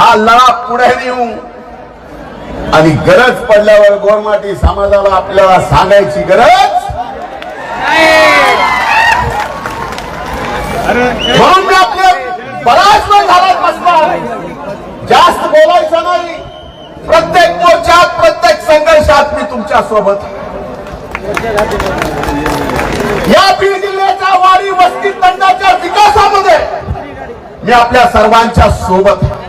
हा लढा पुढे नेऊ आणि गरज पडल्यावर गोरमाटी समाजाला आपल्याला सांगायची गरज म्हणून मी आपले बराच वेळ झाला बसणार जास्त बोलायचं नाही प्रत्येक मोर्चात प्रत्येक संघर्षात मी तुमच्यासोबत. या बीड जिल्ह्याच्या वाडी वस्ती तंडाच्या विकासामध्ये मी आपल्या सर्वांच्या सोबत आहे.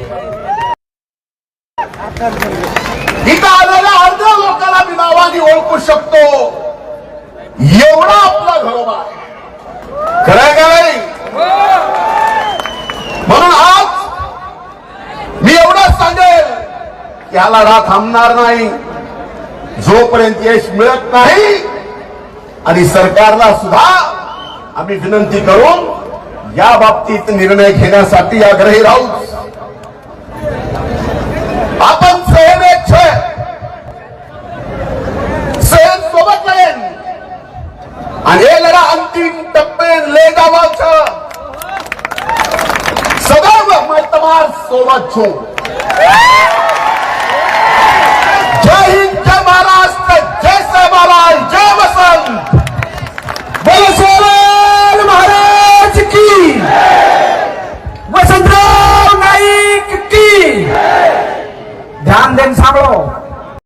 इथं आलेल्या अर्ध्या लोकांना मी नावाने ओळखू शकतो. एवढा आपला घरोबा आहे. खरं काय म्हणून आज मी एवढंच सांगेल याला हा लढा थांबणार नाही. जोपर्यंत यश मिळत नाही आणि सरकारला सुद्धा आम्ही विनंती करून या बाबतीत निर्णय घेण्यासाठी आग्रही राहू. आपण स्वयं एक सहनेच्छ स्वयं सोबत राहील आणि हे लढा अंतिम टप्पे ले जावाचं सदैव मैं तुम्हार सोबत छू. ધ્યાન દઈને સાંભળો